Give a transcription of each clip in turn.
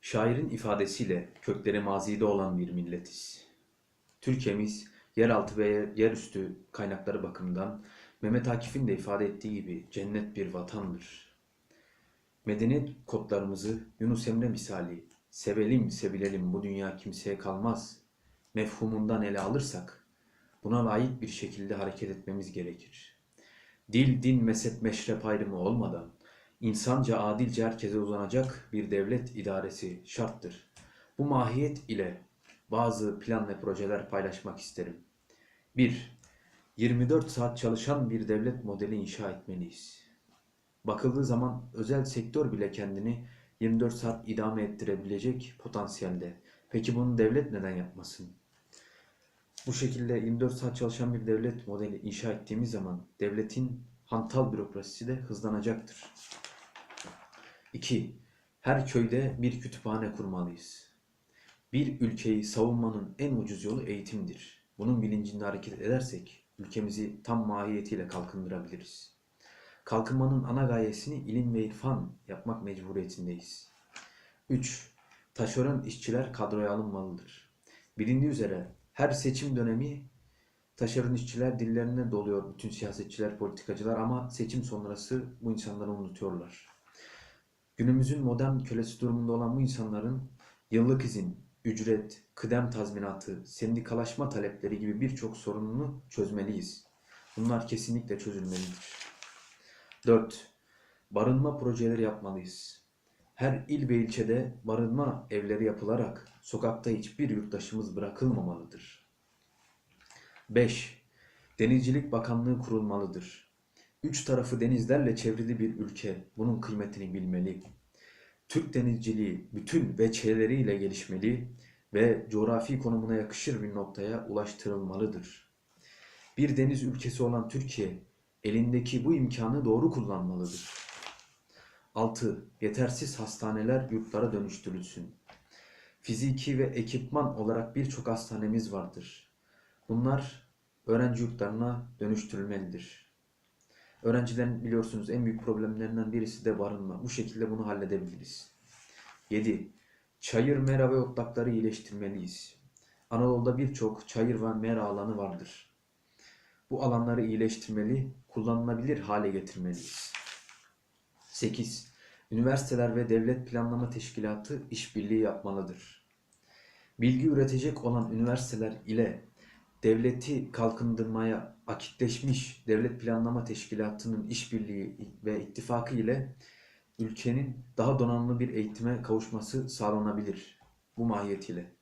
Şairin ifadesiyle kökleri mazide olan bir milletiz. Türkiye'miz yeraltı ve yerüstü kaynakları bakımından Mehmet Akif'in de ifade ettiği gibi cennet bir vatandır. Medeniyet kodlarımızı Yunus Emre misali sevelim sevilelim bu dünya kimseye kalmaz mefhumundan ele alırsak buna layık bir şekilde hareket etmemiz gerekir. Dil, din, mezhep, meşrep ayrımı olmadan insanca adilce herkese uzanacak bir devlet idaresi şarttır. Bu mahiyet ile bazı plan ve projeler paylaşmak isterim. 1. 24 saat çalışan bir devlet modeli inşa etmeliyiz. Bakıldığı zaman özel sektör bile kendini 24 saat idame ettirebilecek potansiyelde. Peki bunu devlet neden yapmasın? Bu şekilde 24 saat çalışan bir devlet modeli inşa ettiğimiz zaman devletin hantal bürokrasisi de hızlanacaktır. 2. Her köyde bir kütüphane kurmalıyız. Bir ülkeyi savunmanın en ucuz yolu eğitimdir. Bunun bilincinde hareket edersek ülkemizi tam mahiyetiyle kalkındırabiliriz. Kalkınmanın ana gayesini ilim ve irfan yapmak mecburiyetindeyiz. 3. Taşeron işçiler kadroya alınmalıdır. Bilindiği üzere her seçim dönemi taşeron işçiler dillerine doluyor bütün siyasetçiler, politikacılar ama seçim sonrası bu insanları unutuyorlar. Günümüzün modern kölesi durumunda olan bu insanların yıllık izin, ücret, kıdem tazminatı, sendikalaşma talepleri gibi birçok sorununu çözmeliyiz. Bunlar kesinlikle çözülmelidir. 4. Barınma projeleri yapmalıyız. Her il ve ilçede barınma evleri yapılarak sokakta hiçbir yurttaşımız bırakılmamalıdır. 5. Denizcilik Bakanlığı kurulmalıdır. Üç tarafı denizlerle çevrili bir ülke bunun kıymetini bilmeli. Türk denizciliği bütün veçeleriyle gelişmeli ve coğrafi konumuna yakışır bir noktaya ulaştırılmalıdır. Bir deniz ülkesi olan Türkiye elindeki bu imkanı doğru kullanmalıdır. 6. Yetersiz hastaneler yurtlara dönüştürülsün. Fiziki ve ekipman olarak birçok hastanemiz vardır. Bunlar öğrenci yurtlarına dönüştürülmelidir. Öğrencilerin biliyorsunuz en büyük problemlerinden birisi de barınma. Bu şekilde bunu halledebiliriz. 7. Çayır, mera ve otlakları iyileştirmeliyiz. Anadolu'da birçok çayır ve mera alanı vardır. Bu alanları iyileştirmeli, kullanılabilir hale getirmeliyiz. 8. Üniversiteler ve devlet planlama teşkilatı işbirliği yapmalıdır. Bilgi üretecek olan üniversiteler ile devleti kalkındırmaya akitleşmiş devlet planlama teşkilatının işbirliği ve ittifakı ile ülkenin daha donanımlı bir eğitime kavuşması sağlanabilir bu mahiyetiyle.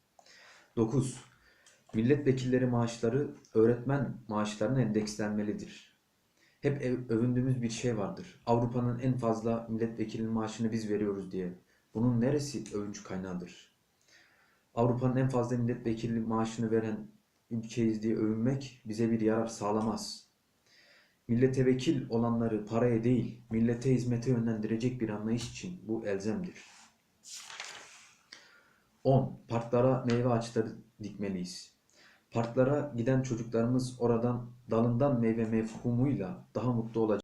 9. Milletvekilleri maaşları öğretmen maaşlarına endekslenmelidir. Hep övündüğümüz bir şey vardır. Avrupa'nın en fazla milletvekilinin maaşını biz veriyoruz diye. Bunun neresi övünç kaynağıdır? Avrupa'nın en fazla milletvekili maaşını veren ülkeyiz diye övünmek bize bir yarar sağlamaz. Millete vekil olanları paraya değil, millete hizmete yönlendirecek bir anlayış için bu elzemdir. 10. Parklara meyve ağaçları dikmeliyiz. Parklara giden çocuklarımız oradan dalından meyve mefhumuyla daha mutlu olacak.